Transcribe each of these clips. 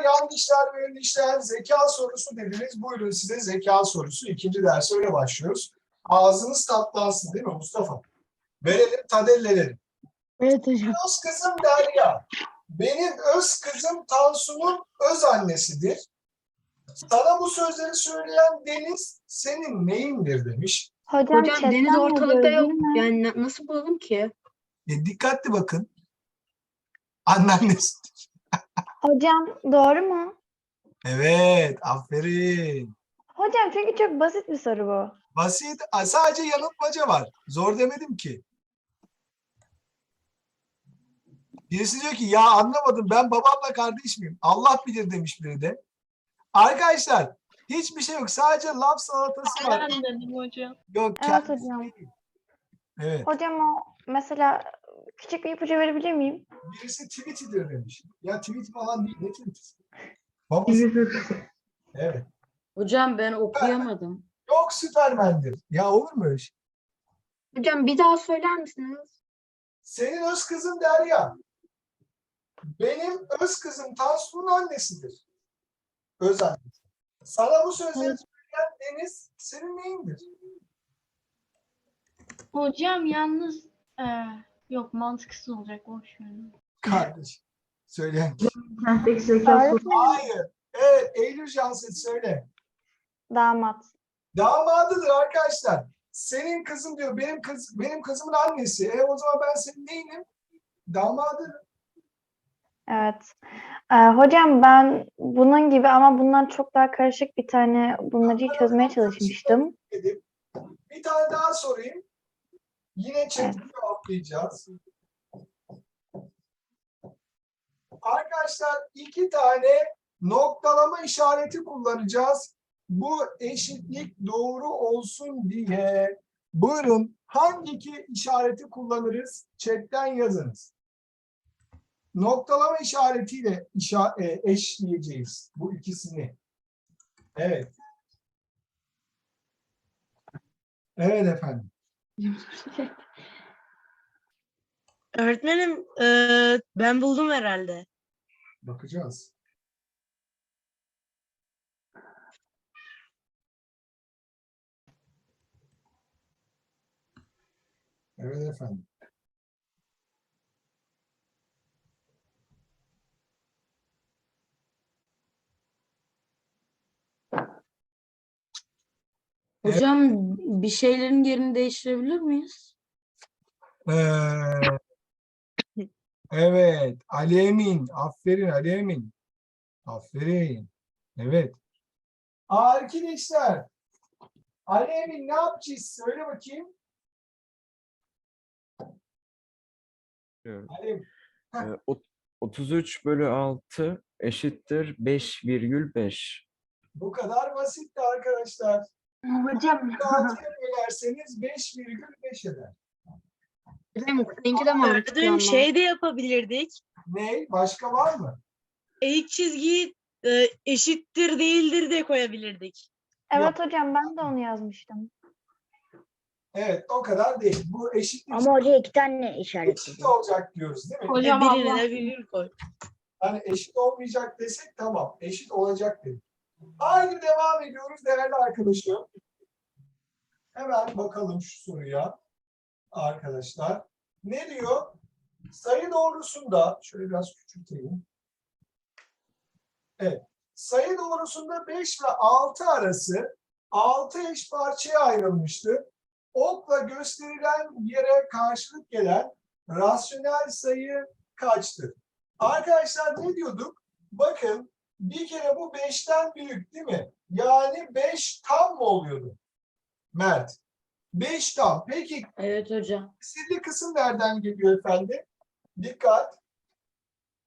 Arkadaşlar yan dişler ve ön dişler zeka sorusu dediniz. Buyurun size zeka sorusu. İkinci derse öyle başlıyoruz. Ağzınız tatlansın değil mi Mustafa? Verelim tadelleleri. Evet hocam. Öz kızım Derya. Benim öz kızım Tansu'nun öz annesidir. Sana bu sözleri söyleyen Deniz senin neyindir demiş. Hocam, Hocam deniz ortalıkta yok. Yani na- nasıl bulalım ki? E, dikkatli bakın. Anneannesi. Hocam doğru mu? Evet, aferin. Hocam çünkü çok basit bir soru bu. Basit. a, Sadece yanıltmaca var. Zor demedim ki. Birisi diyor ki ya anlamadım ben babamla kardeş miyim? Allah bilir demiş biri de. Arkadaşlar hiçbir şey yok. Sadece laf salatası var. Ben dedim hocam. Yok Evet kendisi hocam. değil. Evet. Hocam o mesela küçük bir ipucu verebilir miyim? Birisi tweetidir demiş. Ya tweet falan değil. Ne tweet? Babası. Evet. Hocam ben okuyamadım. Yok Süpermen'dir. Ya olur mu öyle şey? Hocam bir daha söyler misiniz? Senin öz kızın Derya. Benim öz kızım Tansu'nun annesidir. Öz annesi. Sana bu sözleri söyleyen Deniz senin neyindir? Hocam yalnız eee, yok mantıksız olacak boş verin. Kardeş. Söyleyen kim? Öğretmenim Hayır. Evet Eylül Janset söyle. damat. Damadıdır arkadaşlar. Senin kızım diyor benim kız benim kızımın annesi. E o zaman ben senin neyinim? Damadı. Evet. Ee, hocam ben bunun gibi ama bundan çok daha karışık bir tane bulmacayı çözmeye çalışmıştım. dedim. Bir tane daha sorayım. Yine chat'i cevaplayacağız. Arkadaşlar iki tane noktalama işareti kullanacağız. Bu eşitlik doğru olsun diye. Buyurun hangi iki işareti kullanırız? Chat'ten yazınız. Noktalama işaretiyle işa e, eşleyeceğiz bu ikisini. Evet. Evet efendim. Öğretmenim eee, ben buldum herhalde. Bakacağız. Evet efendim. Evet. Hocam bir şeylerin yerini değiştirebilir miyiz? Ee, evet. Ali Emin. Aferin Ali Emin. Aferin. Evet. Arkadaşlar. Ali Emin ne yapacağız? Söyle bakayım. Evet. Ali Emin. Ee, ot- 33 bölü 6 eşittir 5,5. Bu kadar basitti arkadaşlar. Hocam 6'ya bölerseniz 5,5 eder. Hocam seninki de mantıklı Öğretmenim ama. şey de yapabilirdik. Ne? Başka var mı? Eğik çizgiyi eee, eşittir değildir de koyabilirdik. evet hocam ben de onu yazmıştım. Evet o kadar değil. Bu eşitlik Ama hoca iki tane işaret eşit olacak diyoruz değil mi? Hocam Ve birine Allah. de virgül koy. Hani eşit olmayacak desek tamam. Eşit olacak dedik. Haydi devam ediyoruz değerli arkadaşım. Hemen bakalım şu soruya arkadaşlar. Ne diyor? Sayı doğrusunda şöyle biraz küçülteyim. Evet. Sayı doğrusunda 5 ve 6 arası 6 eş parçaya ayrılmıştı. Okla gösterilen yere karşılık gelen rasyonel sayı kaçtır? Arkadaşlar ne diyorduk? Bakın bir kere bu 5'ten büyük değil mi? Yani 5 tam mı oluyordu? Mert. 5 tam. Peki Evet hocam. kesirli kısım nereden geliyor efendim? Dikkat.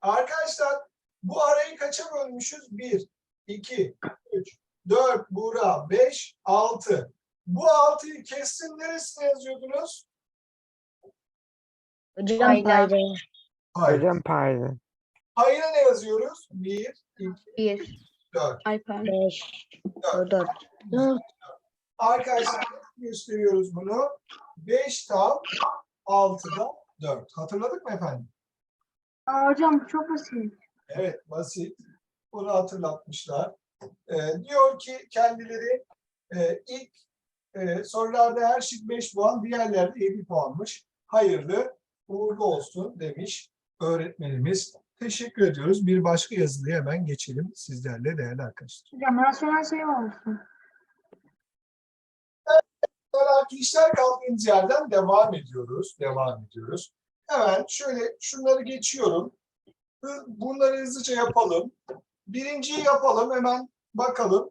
Arkadaşlar bu arayı kaça bölmüşüz? 1, 2, 3, 4, bura, 5, 6. Bu 6'yı kesrin neresine yazıyordunuz? Hocam payda. Hayır. Hocam payda. Hayır'a ne yazıyoruz? 1, 2, Bir. 4. Ay pardon. Beş. Dört. Arkadaşlar gösteriyoruz bunu. 5 tam 6'da 4. Hatırladık mı efendim? hocam çok basit. Evet basit. Onu hatırlatmışlar. Ee, diyor ki kendileri e, ilk e, sorularda her şey 5 puan, diğerlerde 7 puanmış. Hayırlı, uğurlu olsun demiş öğretmenimiz. Teşekkür ediyoruz. Bir başka yazılıya hemen geçelim sizlerle değerli arkadaşlar. Hocam rasyonel sayı olsun. İşler kaldığımız yerden devam ediyoruz. Devam ediyoruz. Hemen şöyle şunları geçiyorum. Bunları hızlıca yapalım. Birinciyi yapalım. Hemen bakalım.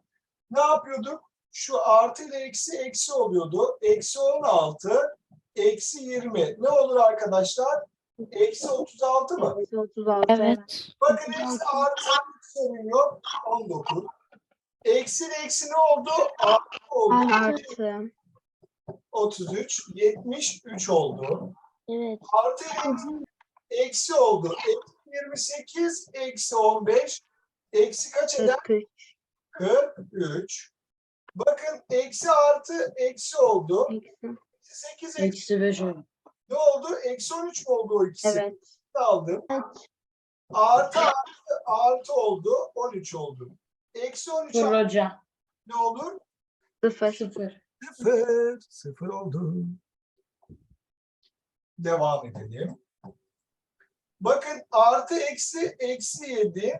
Ne yapıyorduk? Şu artı ile eksi eksi oluyordu. Eksi 16, eksi 20. Ne olur arkadaşlar? Eksi 36 mı? Eksi 36. Evet. Bakın eksi artı sorun yok. 19. Eksi eksi ne oldu? Artı oldu. Artı. 33, 73 oldu. Evet. Artı eksi, eksi oldu. Eksi 28, eksi 15, eksi kaç eder? 43. 43. Bakın eksi artı eksi oldu. Eksi 8, eksi Eksi 5 oldu. Ne oldu? Eksi 13 mü oldu o ikisi? Evet. Aldım. Artı artı artı oldu. 13 oldu. Eksi 13 Dur hocam. ne olur? 0. Sıfır. Sıfır. Sıfır oldu. Devam edelim. Bakın artı eksi eksi yedi.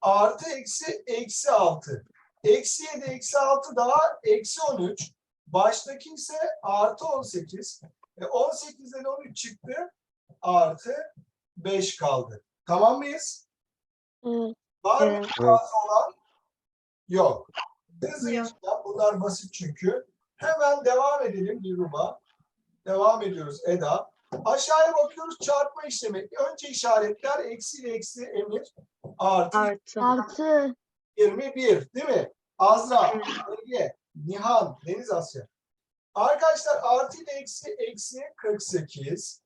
Artı eksi eksi altı. Eksi yedi eksi altı daha eksi on üç. Baştaki ise artı on sekiz. E, on sekizden on üç çıktı. Artı beş kaldı. Tamam mıyız? Evet. Var mı Evet. olan? Yok. Hızlı Yok. işlem. Bunlar basit çünkü. Hemen devam edelim Dilruba. Devam ediyoruz Eda. Aşağıya bakıyoruz çarpma işlemi. Önce işaretler eksi ile eksi emir artı Artı. Artı. 21 değil mi? Azra, Ege, Nihan, Deniz Asya. Arkadaşlar artı ile eksi eksi 48.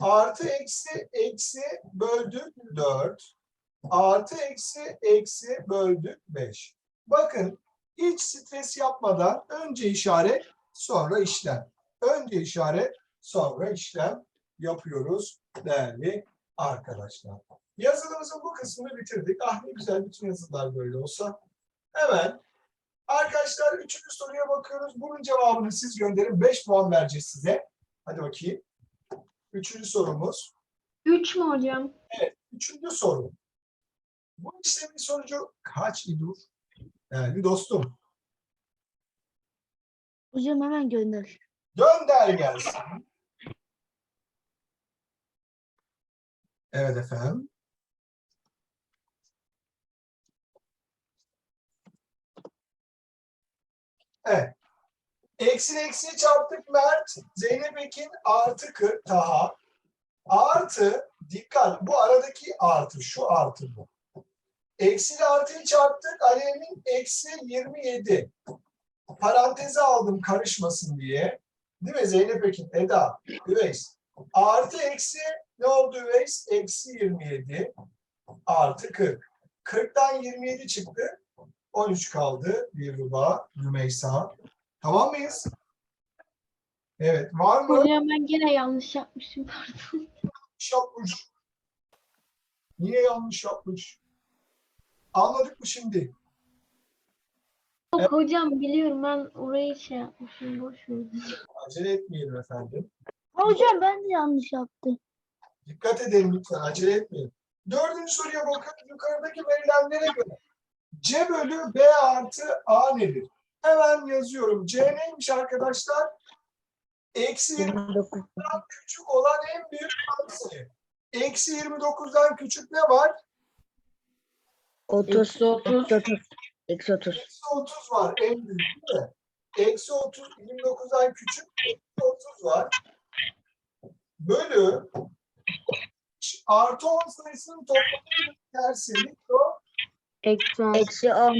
Artı eksi eksi böldük 4. Artı eksi eksi böldük 5. Bakın hiç stres yapmadan önce işaret sonra işlem. Önce işaret sonra işlem yapıyoruz değerli arkadaşlar. Yazılımızın bu kısmını bitirdik. Ah ne güzel bütün yazılar böyle olsa. Hemen arkadaşlar üçüncü soruya bakıyoruz. Bunun cevabını siz gönderin. 5 puan vereceğiz size. Hadi bakayım. Üçüncü sorumuz. 3 mü hocam? Üçüncü soru. Bu işlemin sonucu kaç idur? Yani dostum. Hocam hemen gönder. Gönder gelsin. Evet efendim. Eksi eksi çarptık Mert, Zeynep Ekin artı 40 Taha. Artı, dikkat bu aradaki artı, şu artı bu. Eksi ile artıyı çarptık, Alev'in eksi 27. Paranteze aldım karışmasın diye. Değil mi Zeynep Ekin, Eda, Üveys. Artı eksi ne oldu Üveys? Eksi 27 artı 40. 40'tan 27 çıktı. 13 kaldı. Bir ruba, Rümeysa. Tamam mıyız? Evet. Var mı? Hocam ben gene yanlış yapmışım. Pardon. Yanlış yapmış. Niye yanlış yapmış? Anladık mı şimdi? Yok hocam biliyorum ben orayı şey yapmışım. Boş ver. Acele etmeyelim efendim. Hocam ben de yanlış yaptım. Dikkat edelim lütfen. Acele etmeyelim. Dördüncü soruya bakıyoruz. Yukarıdaki verilenlere göre C bölü B artı A nedir? Hemen yazıyorum. C neymiş arkadaşlar? Eksi 29. küçük olan en büyük sayı. Eksi 29'dan küçük ne var? 30. Eksi 30. Eksi 30. Eksi 30. Eksi 30 var en büyük değil mi? Eksi 30, 29'dan küçük eksi 30 var. Bölü artı 10 sayısının toplamı tersi mikro Eksi 10. Eksi 10.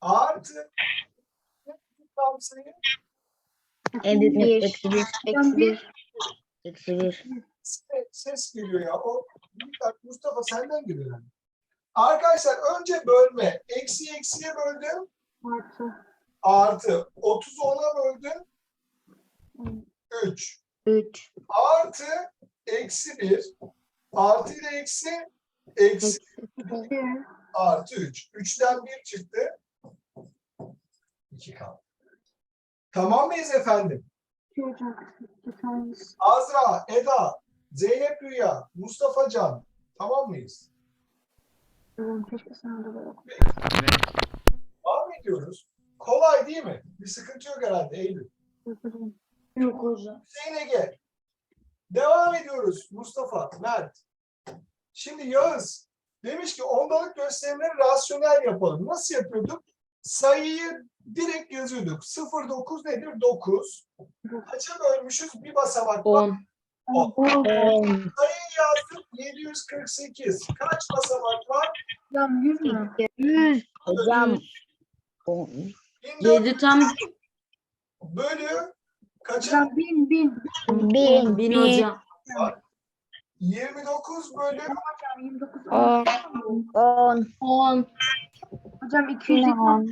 artı tam sayı En büyük Bir. eksi 1. Eksi 1. Eksi 1. ses, geliyor ya. O Mustafa senden geliyor yani. Arkadaşlar önce bölme. Eksi eksiye böldüm. Artı. Artı 30'u 10'a böldüm. 3. 3. Artı eksi 1. Artı ile eksi Eksi artı 3. 3'ten 1 çıktı. 2 kaldı. Tamam mıyız efendim? Azra, Eda, Zeynep Rüya, Mustafa Can. Tamam mıyız? Devam ediyoruz. Kolay değil mi? Bir sıkıntı yok herhalde Eylül. Yok hocam. Hüseyin Ege. Devam ediyoruz. Mustafa, Mert. Şimdi Yağız demiş ki ondalık gösterimleri rasyonel yapalım. Nasıl yapıyorduk? Sayıyı direkt yazıyorduk. 0, 9 nedir? 9. Kaça bölmüşüz? Bir basamak var. 10. Sayıyı yazdık. 748. Kaç basamak var? Hocam 100 mü? 100. Hocam. 1400 7 tam bölü kaça? Hocam 1000 1000. 1000. 1000 hocam. 29 bölü Hocam 29. 10. 10. Hocam 200. Tamam.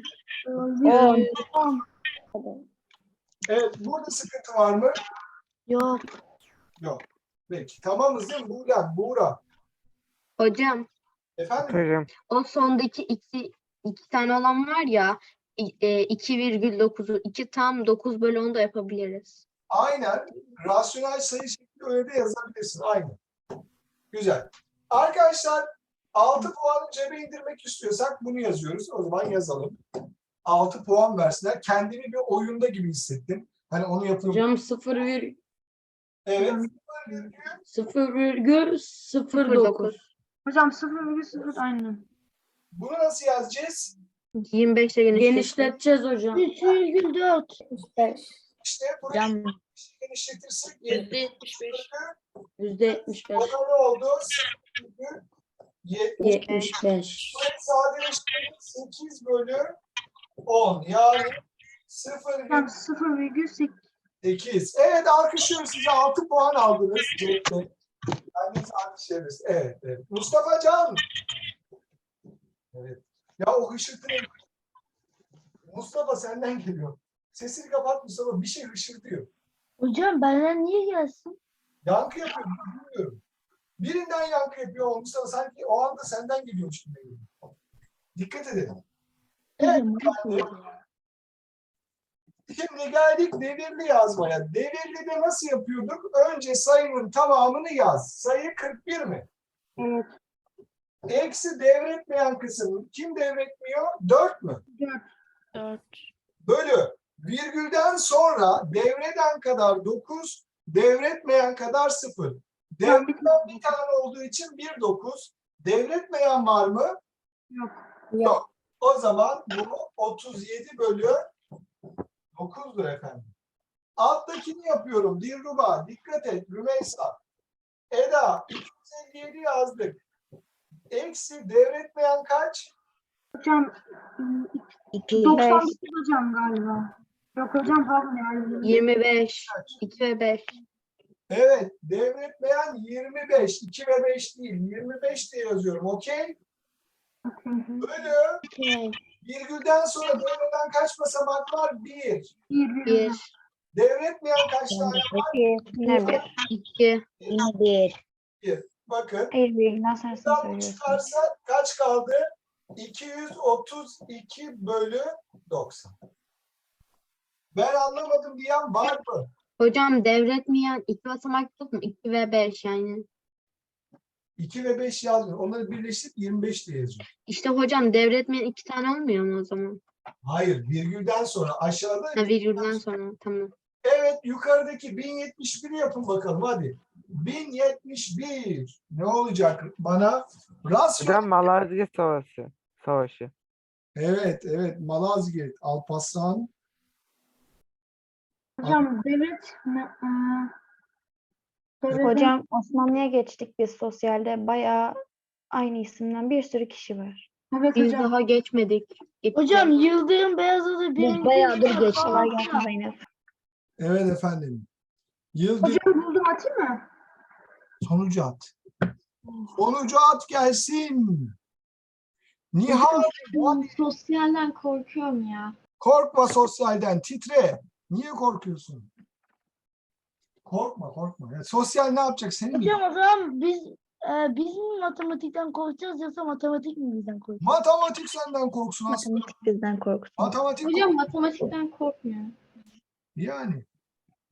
10. Evet, burada sıkıntı var mı? Yok. Yok. Peki. Tamamız değil mi? Buğra, Buğra. Hocam Efendim? Hocam o sondaki iki, iki tane olan var ya i- e, 2,9'u 2 tam 9 bölü 10 da yapabiliriz. Aynen. Rasyonel sayı şekli öyle de yazabilirsin. Aynen. Güzel. Arkadaşlar 6 puanı cebe indirmek istiyorsak bunu yazıyoruz. O zaman yazalım. 6 puan versinler. Kendimi bir oyunda gibi hissettim. Hani onu yapıyorum. Hocam 0 vir, Evet. 0 virgül 09. Hocam 0,0 aynen. Bunu nasıl yazacağız? 25 ile genişletelim. Genişleteceğiz hocam. 3,4. İşte burayı genişletirsek %75. %75. O da ne oldu? 70. 75. Burayı sadeleştirdik. 8 bölü 10. Yani 0 Hocam 0,8. 8. Evet alkışlıyoruz size 6 puan aldınız. Cepte. Kendinizi alkışlıyoruz. Evet, evet. Mustafa Can. Evet. Ya o hışırtı? Mustafa senden geliyor. Sesini kapat Mustafa. Bir şey hışırtıyor. Hocam benden niye gelsin? Yankı yapıyor. Bilmiyorum. Birinden yankı yapıyor. O Mustafa sanki o anda senden geliyormuş gibi. geliyor. Dikkat edin. Evet. Şimdi geldik devirli yazmaya. Devirli de nasıl yapıyorduk? Önce sayının tamamını yaz. Sayı 41 mi? Evet. Eksi devretmeyen kısım. Kim devretmiyor? 4 mü? 4. Bölü. Virgülden sonra devreden kadar 9, devretmeyen kadar 0. Devreden bir tane olduğu için 1 9. Devretmeyen var mı? Yok. Yok. O zaman bu 37 bölü 9'dur efendim. Alttakini yapıyorum. Dilruba, dikkat et. Rümeysa. Eda, 257 yazdık. Eksi devretmeyen kaç? Hocam 2. 92 hocam galiba. Yok hocam pardon ya. 25. 2 ve 5. Evet, devretmeyen 25. 2 ve 5 değil. 25 diye yazıyorum. Okey? Bölü virgülden sonra devreden kaç basamak var? 1. 1 1, Devretmeyen kaç tane var? Yine bir. 2, Yine 1. Bakın. Hayır virgülden sonrasını Buradan bu söylüyorsun. çıkarsa kaç kaldı? 232 bölü 90. Ben anlamadım diyen var mı? Hocam devretmeyen 2 basamak yok mu? 2 ve 5 yani. 2 ve 5 yazmıyor. Onları birleştirip 25 diye yazıyor. İşte hocam devretmeyen 2 tane olmuyor mu o zaman? Hayır, virgülden sonra aşağıda. Ha, virgülden sonra tamam. Evet, yukarıdaki 1071'i yapın bakalım hadi. 1071 ne olacak bana? Rasyon. hocam Malazgirt Savaşı. Savaşı. Evet, evet. Malazgirt, Alparslan. Hocam devlet ne- eee, devlet- Hocam Osmanlı'ya geçtik biz sosyalde. Bayağı aynı isimden bir sürü kişi var. Evet Biz hocam. daha geçmedik. Gittik. Hocam Yıldırım Beyazıt'ı birinci bayağıdır geçtik. Kolay gelsin Zeynep. Evet efendim. Yıldız Hocam buldum atayım mı? sonucu at. Sonucu at gelsin. Nihal, Sosyalden korkuyorum ya. korkma sosyalden, titre. Niye korkuyorsun? Korkma, korkma. Ya, sosyal ne yapacak? Seni mi? Hocam o zaman biz e, biz mi matematikten korkacağız yoksa matematik mi bizden korkacak? Matematik senden korksun aslında. Matematik bizden korksun. Matematik Hocam matematikten korkmuyor. yani.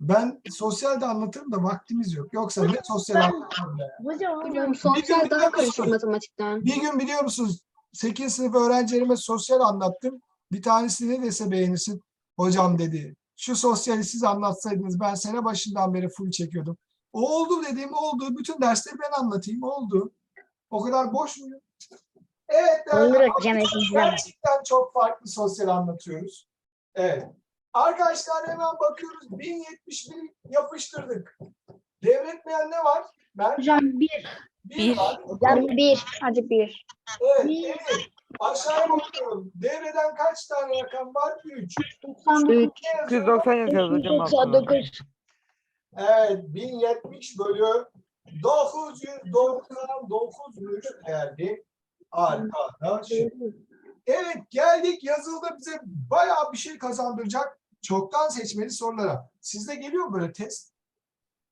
Ben sosyal de anlatırım da vaktimiz yok. Yoksa ne sosyal Ben- anlatırım ya. Hocam Hocam sosyal daha biliyor karışık matematikten. Bir gün biliyor musunuz 8 sınıf öğrencilerime sosyal anlattım. Bir tanesi ne dese beğenirsin. Hocam dedi. Şu sosyali siz anlatsaydınız ben sene başından beri full çekiyordum. O oldu dediğim oldu. Bütün dersleri ben anlatayım. Oldu. O kadar boş muyum? Evet. Olur hocam. Gerçekten çok farklı sosyal anlatıyoruz. Evet. Arkadaşlar hemen bakıyoruz. 1071 yapıştırdık. Devretmeyen ne var? Ben hocam bir. bir var. Hocam bir. Hadi bir. Evet, Bir. evet. Aşağıya bakıyorum. Devreden kaç tane rakam var? 3. 99. 290 yazıyoruz hocam altına. 99. Evet, 1070 bölü 999'muş değerli arkadaş. Evet, geldik yazılıda bize bayağı bir şey kazandıracak çoktan seçmeli sorulara. Sizde geliyor mu böyle test?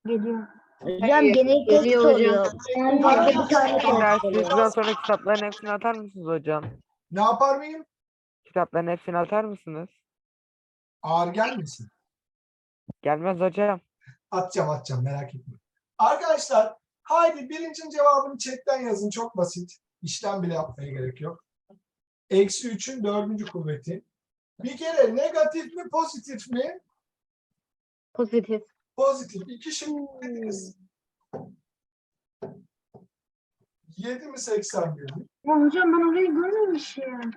Geliyor. Hocam genel test Geliyor hocam. Dersinizden sonra kitapların hepsini atar mısınız hocam? Ne yapar mıyım? Kitapların hepsini atar mısınız? Ağır gelmesin. Gelmez hocam. Atacağım atacağım merak etme. Arkadaşlar haydi birincinin cevabını chatten yazın çok basit. İşlem bile yapmaya gerek yok. Eksi 3'ün dördüncü kuvveti. Bir kere negatif mi pozitif mi? Pozitif. Pozitif. İki şık dediniz. 7 mi 81 mi? Ya hocam ben orayı görmemişim.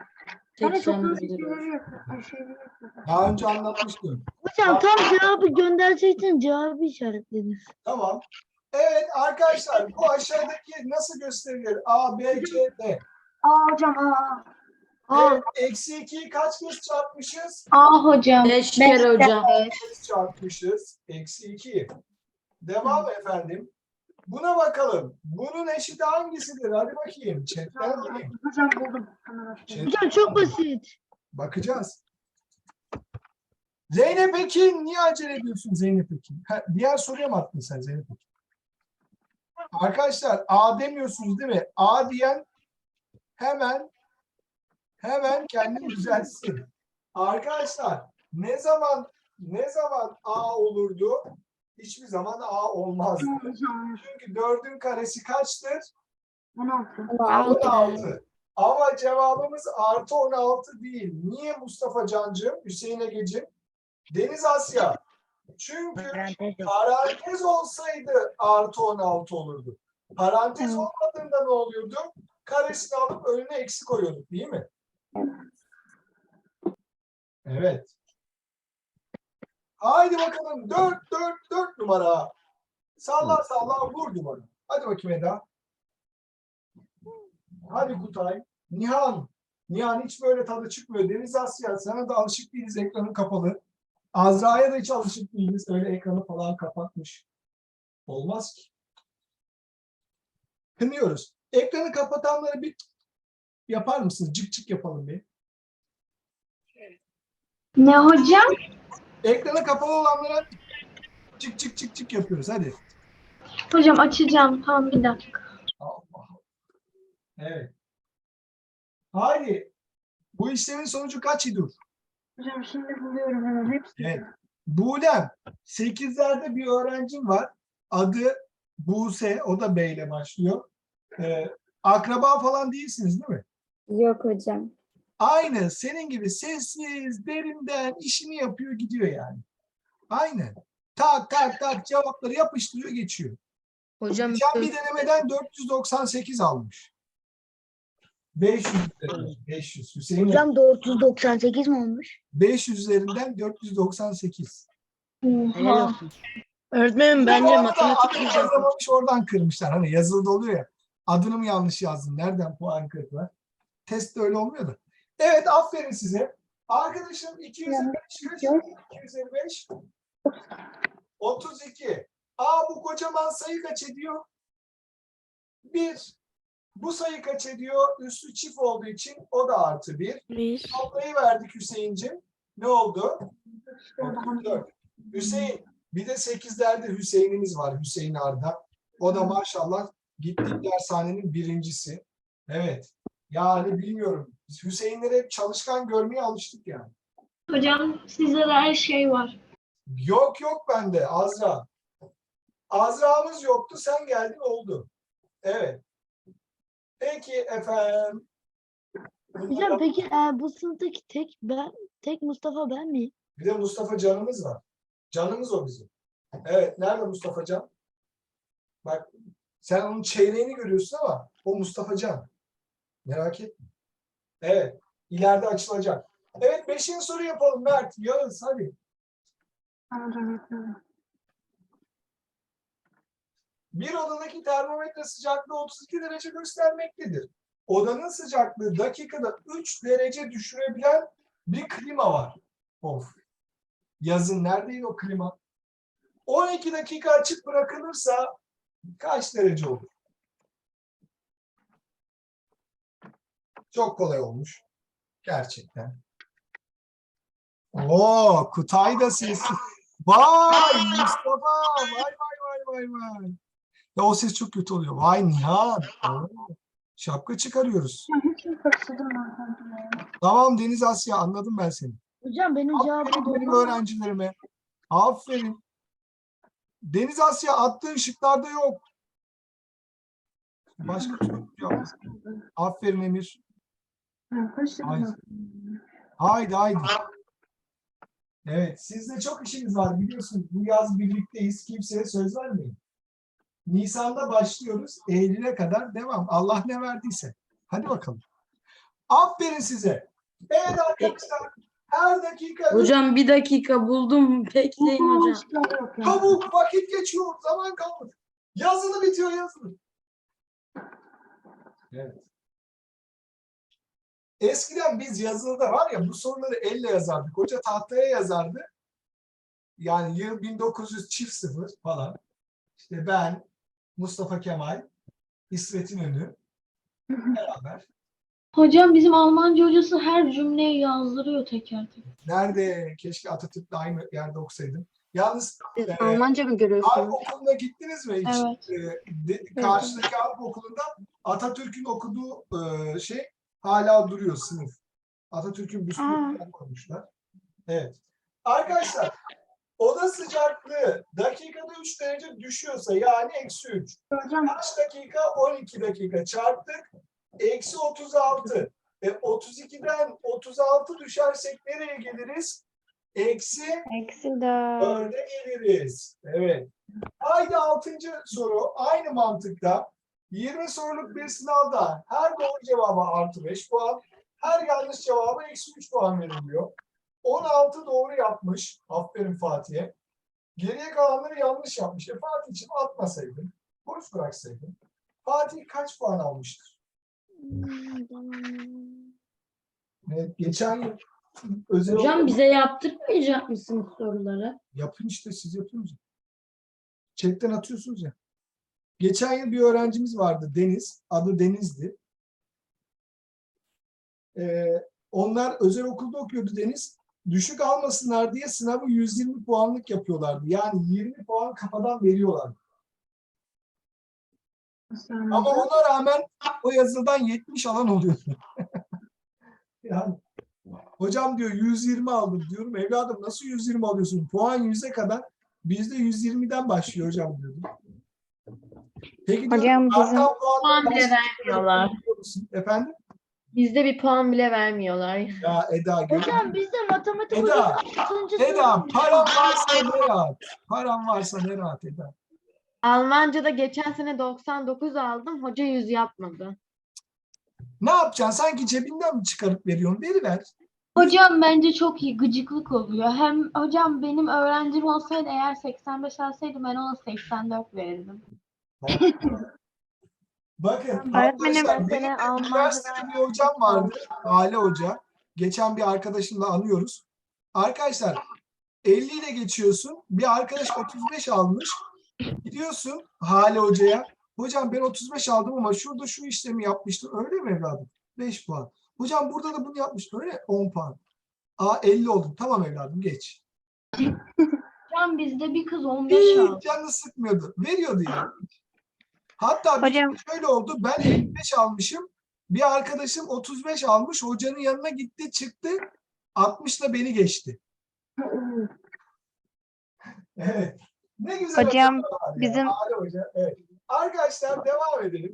Ben de çok 81 hızlı diyor. şeyleri yapıyorum. şeyleri yapıyorum. Daha önce anlatmıştım. Hocam tam cevabı gönderecektin cevabı işaretlediniz. Tamam. Evet arkadaşlar bu aşağıdaki nasıl gösterilir? A, B, C, D. Aa hocam aa. Evet, eksi 2'yi kaç kez çarpmışız? Aa hocam. 5 kere hocam. kez çarpmışız. Eksi 2. Devam efendim. Buna bakalım. Bunun eşiti hangisidir? Hadi bakayım. Chatten bakayım. Hocam buldum. Şey- Hocam çok basit. Bakacağız. Zeynep Ekin. Niye acele ediyorsun Zeynep Ekin? Ha, diğer soruya mı attın sen Zeynep Ekin? Arkadaşlar A demiyorsunuz değil mi? A diyen hemen hemen kendini düzeltsin. Arkadaşlar ne zaman ne zaman A olurdu? Hiçbir zaman A olmazdı. Çünkü dördün karesi kaçtır? 16. 16. Ama cevabımız artı 16 değil. Niye Mustafa Cancığım, Hüseyin Egeciğim? Deniz Asya. Çünkü Parantez olsaydı artı 16 olurdu. Parantez olmadığında ne oluyordu? Karesini alıp önüne eksi koyuyorduk değil mi? Evet. Haydi bakalım 4 4 4 numara. Salla salla vur numara. Hadi bakayım Eda. Hadi Kutay. Nihan. Nihan hiç böyle tadı çıkmıyor. Deniz Asya sana da alışık değiliz ekranın kapalı. Azra'ya da hiç alışık değiliz. Öyle ekranı falan kapatmış. Olmaz ki. Kınıyoruz. Ekranı kapatanları bir yapar mısınız? Cık cık yapalım bir. Ne hocam? Ekranı kapalı olanlara cık cık cık cık yapıyoruz. Hadi. Hocam açacağım. Tamam bir dakika. Allah. Evet. Haydi. Bu işlemin sonucu kaç idur? Hocam şimdi buluyorum hemen hepsini. Evet. Buğdem. Sekizlerde bir öğrencim var. Adı Buse. O da B ile başlıyor. Ee, akraba falan değilsiniz değil mi? Yok hocam. Aynı senin gibi sessiz, derinden işini yapıyor gidiyor yani. Aynen. Tak tak tak cevapları yapıştırıyor geçiyor. Hocam Geçen bir denemeden 498 almış. 500 üzerinden. 500. Hüseyin Hocam 498 mi olmuş? 500 üzerinden 498. Helal olsun. Öğretmenim bence matematik adını yazamamış oradan kırmışlar. Hani yazılıda oluyor ya. Adını mı yanlış yazdın? Nereden puan kırdılar? Testte öyle olmuyor da. Evet aferin size. Arkadaşım 255 kaç? 255 32. Aa bu kocaman sayı kaç ediyor? 1. Bu sayı kaç ediyor? Üstü çift olduğu için o da artı 1. Bir. Toplayı verdik Hüseyin'cim. Ne oldu? 34. Hüseyin bir de 8'lerde Hüseyin'imiz var. Hüseyin Arda. O da maşallah Gittiğim dershanenin birincisi. Evet. Yani bilmiyorum. Biz Hüseyinleri hep çalışkan görmeye alıştık yani. Hocam sizde de her şey var. Yok yok bende Azra. Azra'mız yoktu. Sen geldin oldu. Evet. Peki efendim. Hocam peki e, bu sınıftaki tek ben, tek Mustafa ben miyim? Bir de Mustafa Can'ımız var. Canımız o bizim. Evet. Nerede Mustafa Can? Bak sen onun çeyreğini görüyorsun ama o Mustafa Can. Merak etme. Evet. ileride açılacak. Evet. Beşinci soru yapalım Mert. Yağız hadi. Bir odadaki termometre sıcaklığı 32 derece göstermektedir. Odanın sıcaklığı dakikada 3 derece düşürebilen bir klima var. Of. Yazın neredeydi o klima? 12 dakika açık bırakılırsa kaç derece olur? Çok kolay olmuş. Gerçekten. Oo, Kutay da sesi. Vay Mustafa. Vay vay vay vay vay. Ya o ses çok kötü oluyor. Vay Nihan. Şapka çıkarıyoruz. Tamam Deniz Asya anladım ben seni. Hocam benim cevabım benim öğrencilerime. Aferin. Deniz Asya attığı ışıklarda yok. Başka türlü yapmaz. Aferin Emir. Haydi. Haydi haydi. Evet sizde çok işiniz var biliyorsun. Bu yaz birlikteyiz. Kimseye söz vermeyin. Nisan'da başlıyoruz. Eylül'e kadar devam. Allah ne verdiyse. Hadi bakalım. Aferin size. Evet arkadaşlar. Her dakika Hocam bir dakika buldum. Bekleyin hocam. Çabuk vakit geçiyor. Zaman kalmadı. Yazılı bitiyor yazılı. Evet. Eskiden biz yazılıda var ya bu soruları elle yazardık. Hoca tahtaya yazardı. Yani yıl 1900 çift sıfır falan. İşte ben, Mustafa Kemal, İsmet İnönü beraber. Hocam bizim Almanca hocası her cümleyi yazdırıyor teker teker. Nerede? Keşke Atatürk'le aynı yerde okusaydım. Yalnız Siz e, Almanca mı görüyorsunuz? Harp okuluna gittiniz mi hiç? Evet. Ee, de- karşıdaki Harp okulunda Atatürk'ün okuduğu e, şey hala duruyor sınıf. Atatürk'ün büstünü koymuşlar. Evet. Arkadaşlar oda sıcaklığı dakikada 3 derece düşüyorsa yani eksi 3. Kaç dakika? 12 dakika çarptık. Eksi 36. E, 32'den 36 düşersek nereye geliriz? Eksi Eksi dört. Dörde geliriz. Evet. Haydi altıncı soru. Aynı mantıkta. 20 soruluk bir sınavda her doğru cevaba artı 5 puan, her yanlış cevaba eksi 3 puan veriliyor. 16 doğru yapmış. Aferin Fatih'e. Geriye kalanları yanlış yapmış. E Fatih için atmasaydın, boş bıraksaydın. Fatih kaç puan almıştır? Evet, geçen özel Hocam olarak- bize yaptırmayacak mısınız soruları? Yapın işte siz yapıyorsunuz. ya. Chatten atıyorsunuz ya. Geçen yıl bir öğrencimiz vardı Deniz. Adı Deniz'di. Ee, onlar özel okulda okuyordu Deniz. Düşük almasınlar diye sınavı 120 puanlık yapıyorlardı. Yani 20 puan kafadan veriyorlardı. Ama ona rağmen o yazıdan 70 alan oluyor. yani hocam diyor 120 aldım diyorum. Evladım nasıl 120 alıyorsun? Puan 100'e kadar bizde 120'den başlıyor hocam diyordum. Peki diyorum, Hocam bizim- Puan bile vermiyorlar. biliyor musun? Efendim? Bizde bir puan bile vermiyorlar. Ya Eda gör- Hocam bizde matematik Eda, hocası 6. Eda paran varsa ne rahat. Paran varsa ne rahat Eda. Almanca'da geçen sene 99 aldım. Hoca 100 yapmadı. Ne yapacaksın? Sanki cebinden mi çıkarıp veriyorsun? Veriver. Hocam bence çok iyi gıcıklık oluyor. Hem hocam benim öğrencim olsaydı eğer 85 alsaydı ben ona 84 verirdim. Bakın Öğretmenim, arkadaşlar benim de üniversitede bir hocam vardı. Hale Hoca. Geçen bir arkadaşımla anıyoruz. Arkadaşlar 50 ile geçiyorsun. Bir arkadaş 35 almış. Gidiyorsun Hale Hoca'ya. Hocam ben 35 aldım ama şurada şu işlemi yapmıştım. Öyle mi evladım? 5 puan. Hocam burada da bunu yapmıştım. Öyle mi? 10 puan. Aa 50 oldum. Tamam evladım geç. Hocam bizde bir kız 15 Hiç aldı. canını sıkmıyordu. Veriyordu yani. Hatta Hocam- şöyle oldu. Ben 55 almışım. Bir arkadaşım 35 almış. Hocanın yanına gitti çıktı. 60 da beni geçti. Evet. Ne güzel Hocam, bizim- hoca. Evet. Arkadaşlar devam edelim.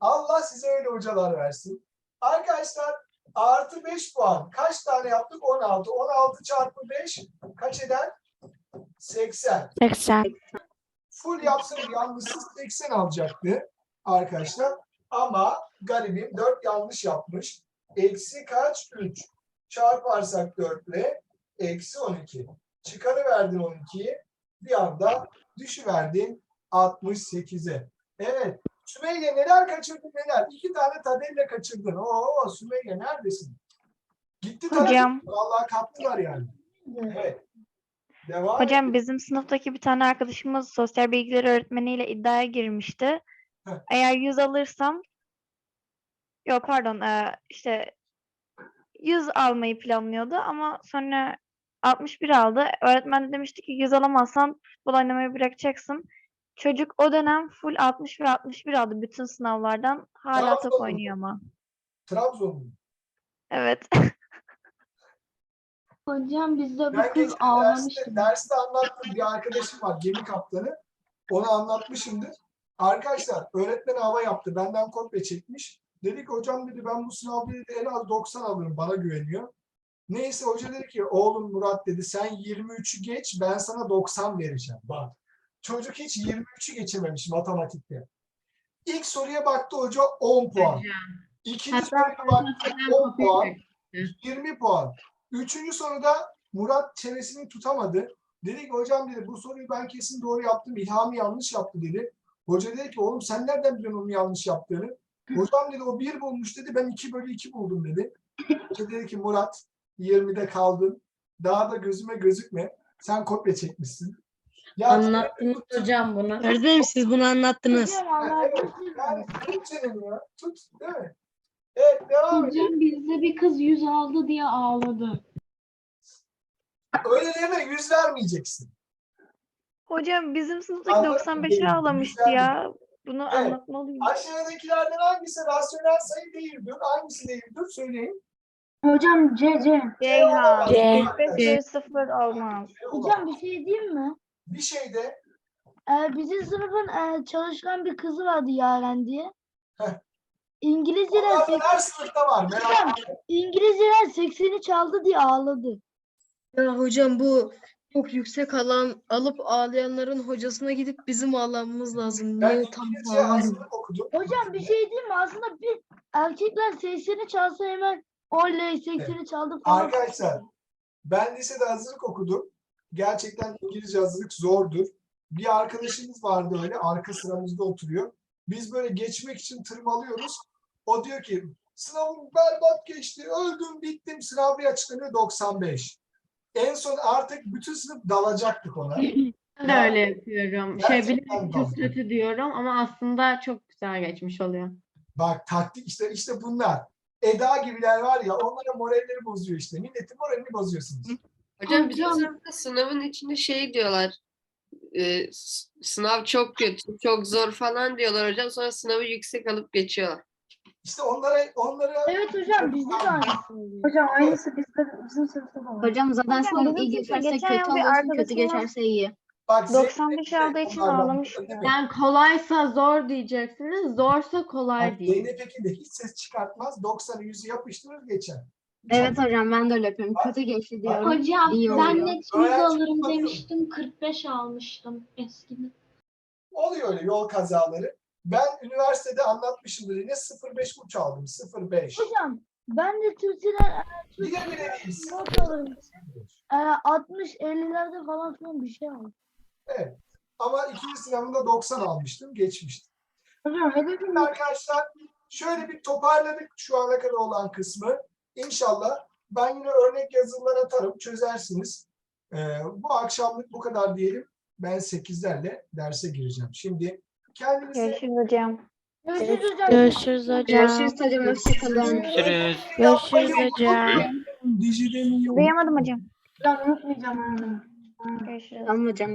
Allah size öyle hocalar versin. Arkadaşlar artı 5 puan. Kaç tane yaptık? 16. 16 çarpı 5 kaç eder? 80. 80. Full yapsaydı yanlışsız 80 alacaktı arkadaşlar. Ama garibim 4 yanlış yapmış. Eksi kaç? 3. Çarparsak 4 ile eksi 12. Çıkarıverdin 12'yi. Bir anda düşüverdin 68'e. Evet. Sümeyye neler kaçırdın neler? İki tane tadelle kaçırdın. Oo Sümeyye neredesin? Gitti tabii. Hocam. Vallahi kaptılar yani. Evet. Devam Hocam bizim sınıftaki bir tane arkadaşımız sosyal bilgiler öğretmeniyle iddiaya girmişti. Heh. Eğer 100 alırsam yok pardon eee, işte 100 almayı planlıyordu ama sonra 61 aldı. Öğretmen de demişti ki 100 alamazsan futbol oynamayı bırakacaksın. Çocuk o dönem full 61 61 aldı bütün sınavlardan. Hala top Trabzonlu mu? oynuyor ama. Trabzon mu? Evet. Hocam bizde bir Ben kız geçen derste, ağlamıştı. derste anlattım. Bir arkadaşım var gemi kaptanı. Onu anlatmışımdır. Arkadaşlar öğretmen hava yaptı. Benden kopya çekmiş. Dedi ki hocam dedi ben bu sınavda dedi, en az 90 alırım. Bana güveniyor. Neyse hoca dedi ki oğlum Murat dedi sen 23'ü geç ben sana 90 vereceğim. Bak çocuk hiç 23'ü geçememiş matematikte. İlk soruya baktı hoca 10 puan. İkinci Hatta soruya baktı 10 kopya puan. çekti. 20 puan. Üçüncü soruda Murat çenesini tutamadı. Dedi ki hocam dedi bu soruyu ben kesin doğru yaptım. İlhami yanlış yaptı dedi. Hoca dedi ki oğlum sen nereden biliyorsun onun yanlış yaptığını? Hocam dedi o bir bulmuş dedi. Ben 2 bölü 2 buldum dedi. Hoca dedi ki Murat 20'de kaldın. Daha da gözüme gözükme. Sen kopya çekmişsin. Ya Anlattınız hocam bunu. Öğretmenim siz bunu anlattınız. Evet, yani tut çeneni ya. Tut değil mi? Evet devam edelim. Hocam bizde bir kız 100 aldı diye ağladı. Öyle deme yüz vermeyeceksin. Hocam bizim sınıftaki Anladım, 95'e değil, ağlamıştı güzel. ya. Bunu Evet. anlatmalıyım. Aşağıdakilerden hangisi rasyonel sayı değildir? Hangisi değildir? Söyleyin. Hocam CC. Ceyhan. C. 45 bölü 0 olmaz. Hocam bir şey diyeyim mi? Bir şeyde Ee, bizim sınıfın e, çalışkan bir kızı vardı Yaren diye. Heh. İngilizceden, sek- her sınıfta var. Merak etme. İngilizceden 80'i çaldı diye ağladı. Ya hocam bu çok yüksek alan alıp ağlayanların hocasına gidip bizim ağlamamız lazım. Ben Niye tam İngilizce puan hazırlık okudum. Hocam bir şey diyeyim mi? Aslında bir erkekler 80'i çalsa hemen oley 80'i çaldı falan. Arkadaşlar ben lisede hazırlık okudum. Gerçekten İngilizce hazırlık zordur. Bir arkadaşımız vardı öyle arka sıramızda oturuyor. Biz böyle geçmek için tırmalıyoruz. O diyor ki sınavım berbat geçti, öldüm, bittim. Sınav bir açıklanıyor 95. En son artık bütün sınıf dalacaktık ona. Ben de öyle yapıyorum. Şey Gerçekten kötü diyorum ama aslında çok güzel geçmiş oluyor. Bak taktik işte işte bunlar. Eda gibiler var ya onlara moralleri bozuyor işte. Milletin moralini bozuyorsunuz. Hocam bizim Hocam- sınıfta sınavın içinde şey diyorlar. e, s- sınav çok kötü, çok zor falan diyorlar hocam. Sonra sınavı yüksek alıp geçiyorlar. İşte onlara onlara Evet hocam bizde de aynısı oluyor. Hocam aynısı bizde bizim sınıfta da var. Hocam zaten Hocam sınav iyi geçerse geçen kötü bir alıyorsun, kötü arkadaşım var. geçerse iyi. bak 95 Zeynep aldığı için onlardan ağlamış. değil mi? Yani kolaysa zor diyeceksiniz, zorsa kolay değil. Zeynep Ekin de hiç ses çıkartmaz. 90'ı 100'ü yapıştırır geçer. Evet hocam ben de öyle yapıyorum. Kötü geçti diyorum. Hocam iyi ben oluyor. net 100 Öğrenci alırım demiştim 45 almıştım eskiden. Oluyor öyle yol kazaları. Ben üniversitede anlatmışımdır yine 0.5 uç aldım. 0.5. Hocam ben de Türkçeden Bile bile değil. not alırım. E, 60-50'lerde falan filan bir şey aldım. Evet. Ama ikinci sınavında 90 almıştım. Geçmiştim. Hocam hedefim Şimdi arkadaşlar şöyle bir toparladık şu ana kadar olan kısmı. İnşallah ben yine örnek yazılar atarım. Çözersiniz. Ee, bu akşamlık bu kadar diyelim. Ben 8'lerle derse gireceğim. Şimdi kendinize Görüşürüz hocam. Görüşürüz hocam. Görüşürüz hocam. Görüşürüz hocam. Hoşçakalın. Görüşürüz. Görüşürüz hocam. Dijide mi yok? Duyamadım hocam. hocam unutmayacağım onu. Görüşürüz. Tamam hocam.